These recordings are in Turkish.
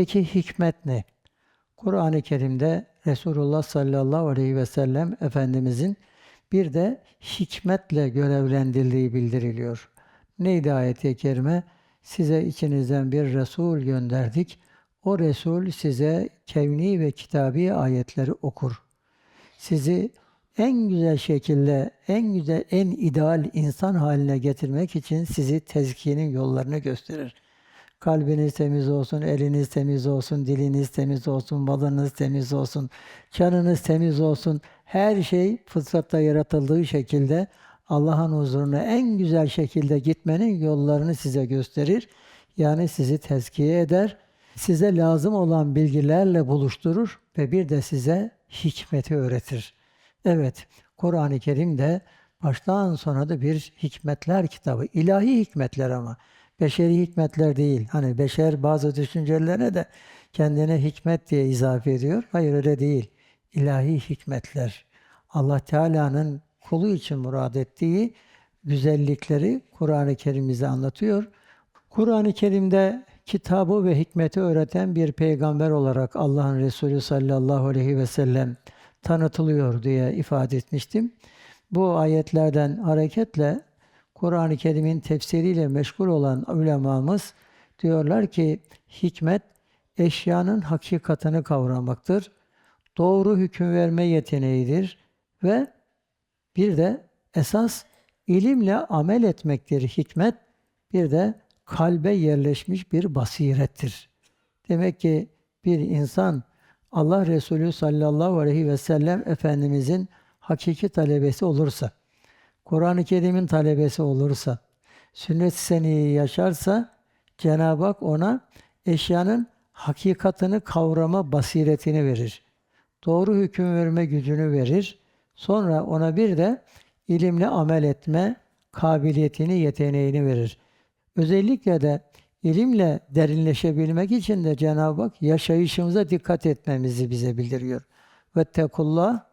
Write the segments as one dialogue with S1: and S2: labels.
S1: Peki hikmet ne? Kur'an-ı Kerim'de Resulullah sallallahu aleyhi ve sellem Efendimizin bir de hikmetle görevlendirildiği bildiriliyor. Neydi ayet-i kerime? Size içinizden bir Resul gönderdik. O Resul size kevni ve kitabi ayetleri okur. Sizi en güzel şekilde, en güzel, en ideal insan haline getirmek için sizi tezkiyenin yollarını gösterir. Kalbiniz temiz olsun, eliniz temiz olsun, diliniz temiz olsun, malınız temiz olsun, canınız temiz olsun. Her şey fıtratta yaratıldığı şekilde Allah'ın huzuruna en güzel şekilde gitmenin yollarını size gösterir. Yani sizi tezkiye eder, size lazım olan bilgilerle buluşturur ve bir de size hikmeti öğretir. Evet, Kur'an-ı Kerim de baştan sona da bir hikmetler kitabı. İlahi hikmetler ama. Beşeri hikmetler değil. Hani beşer bazı düşüncelerine de kendine hikmet diye izafe ediyor. Hayır öyle değil. İlahi hikmetler. Allah Teala'nın kulu için murad ettiği güzellikleri Kur'an-ı Kerim bize anlatıyor. Kur'an-ı Kerim'de kitabı ve hikmeti öğreten bir peygamber olarak Allah'ın Resulü sallallahu aleyhi ve sellem tanıtılıyor diye ifade etmiştim. Bu ayetlerden hareketle Kur'an-ı Kerim'in tefsiriyle meşgul olan ulemamız diyorlar ki hikmet eşyanın hakikatını kavramaktır. Doğru hüküm verme yeteneğidir ve bir de esas ilimle amel etmektir hikmet. Bir de kalbe yerleşmiş bir basirettir. Demek ki bir insan Allah Resulü sallallahu aleyhi ve sellem Efendimizin hakiki talebesi olursa, Kur'an-ı Kerim'in talebesi olursa, sünnet-i seniyi yaşarsa Cenab-ı Hak ona eşyanın hakikatını kavrama basiretini verir. Doğru hüküm verme gücünü verir. Sonra ona bir de ilimle amel etme kabiliyetini, yeteneğini verir. Özellikle de ilimle derinleşebilmek için de Cenab-ı Hak yaşayışımıza dikkat etmemizi bize bildiriyor. Ve tekullah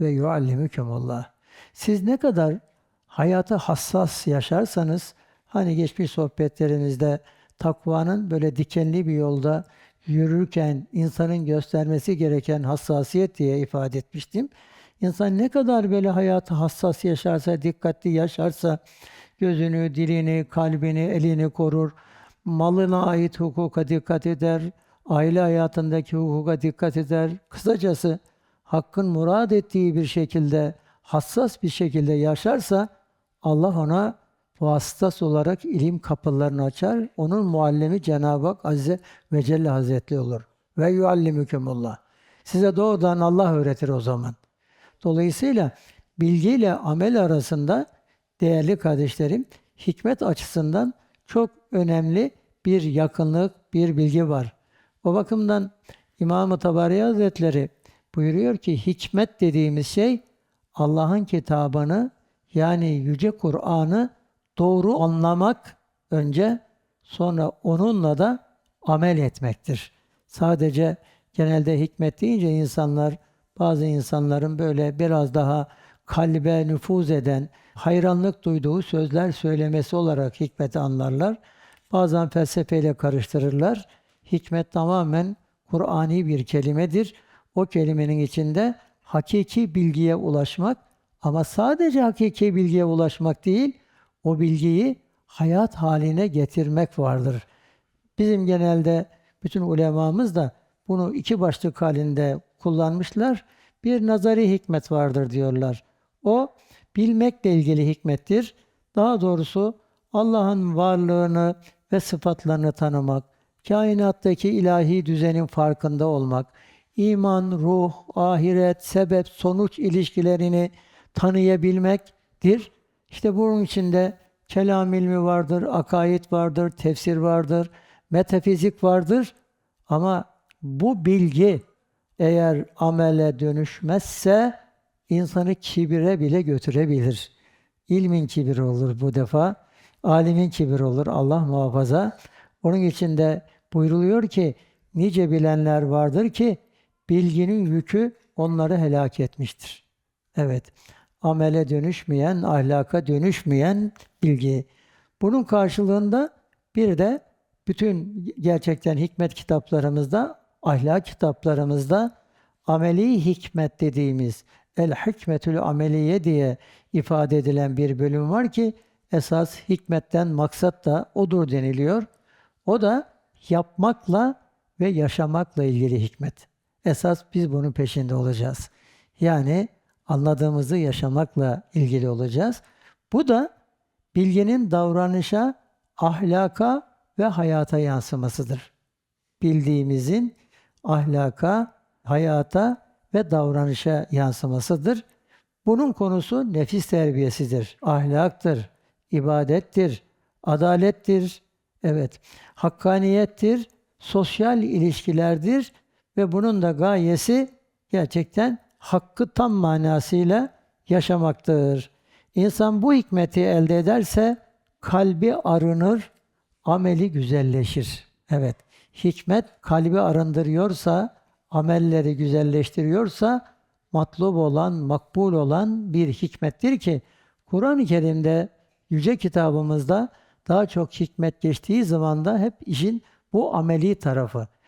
S1: ve yuallimükumullah. Siz ne kadar hayata hassas yaşarsanız, hani geçmiş sohbetlerimizde takvanın böyle dikenli bir yolda yürürken insanın göstermesi gereken hassasiyet diye ifade etmiştim. İnsan ne kadar böyle hayatı hassas yaşarsa, dikkatli yaşarsa, gözünü, dilini, kalbini, elini korur, malına ait hukuka dikkat eder, aile hayatındaki hukuka dikkat eder. Kısacası Hakk'ın murad ettiği bir şekilde, hassas bir şekilde yaşarsa Allah ona vasıtası olarak ilim kapılarını açar. Onun muallimi Cenab-ı Hak Azze ve Celle Hazretleri olur. Ve yuallimükumullah. Size doğrudan Allah öğretir o zaman. Dolayısıyla bilgiyle amel arasında değerli kardeşlerim hikmet açısından çok önemli bir yakınlık, bir bilgi var. O bakımdan İmam-ı Tabari Hazretleri buyuruyor ki hikmet dediğimiz şey Allah'ın kitabını yani Yüce Kur'an'ı doğru anlamak önce sonra onunla da amel etmektir. Sadece genelde hikmet deyince insanlar bazı insanların böyle biraz daha kalbe nüfuz eden, hayranlık duyduğu sözler söylemesi olarak hikmeti anlarlar. Bazen felsefeyle karıştırırlar. Hikmet tamamen Kur'ani bir kelimedir. O kelimenin içinde hakiki bilgiye ulaşmak ama sadece hakiki bilgiye ulaşmak değil, o bilgiyi hayat haline getirmek vardır. Bizim genelde bütün ulemamız da bunu iki başlık halinde kullanmışlar. Bir nazari hikmet vardır diyorlar. O bilmekle ilgili hikmettir. Daha doğrusu Allah'ın varlığını ve sıfatlarını tanımak, kainattaki ilahi düzenin farkında olmak, iman, ruh, ahiret, sebep, sonuç ilişkilerini tanıyabilmektir. İşte bunun içinde kelam ilmi vardır, akaid vardır, tefsir vardır, metafizik vardır. Ama bu bilgi eğer amele dönüşmezse insanı kibire bile götürebilir. İlmin kibiri olur bu defa. Alimin kibir olur. Allah muhafaza. Onun için de buyruluyor ki nice bilenler vardır ki bilginin yükü onları helak etmiştir. Evet. Amele dönüşmeyen, ahlaka dönüşmeyen bilgi. Bunun karşılığında bir de bütün gerçekten hikmet kitaplarımızda, ahlak kitaplarımızda ameli hikmet dediğimiz el hikmetül ameliye diye ifade edilen bir bölüm var ki esas hikmetten maksat da odur deniliyor. O da yapmakla ve yaşamakla ilgili hikmet. Esas biz bunun peşinde olacağız. Yani anladığımızı yaşamakla ilgili olacağız. Bu da bilginin davranışa, ahlaka ve hayata yansımasıdır. Bildiğimizin ahlaka, hayata ve davranışa yansımasıdır. Bunun konusu nefis terbiyesidir, ahlaktır, ibadettir, adalettir, evet, hakkaniyettir, sosyal ilişkilerdir ve bunun da gayesi gerçekten hakkı tam manasıyla yaşamaktır. İnsan bu hikmeti elde ederse kalbi arınır, ameli güzelleşir. Evet, hikmet kalbi arındırıyorsa, amelleri güzelleştiriyorsa matlub olan, makbul olan bir hikmettir ki Kur'an-ı Kerim'de yüce kitabımızda daha çok hikmet geçtiği zaman da hep işin bu ameli tarafı.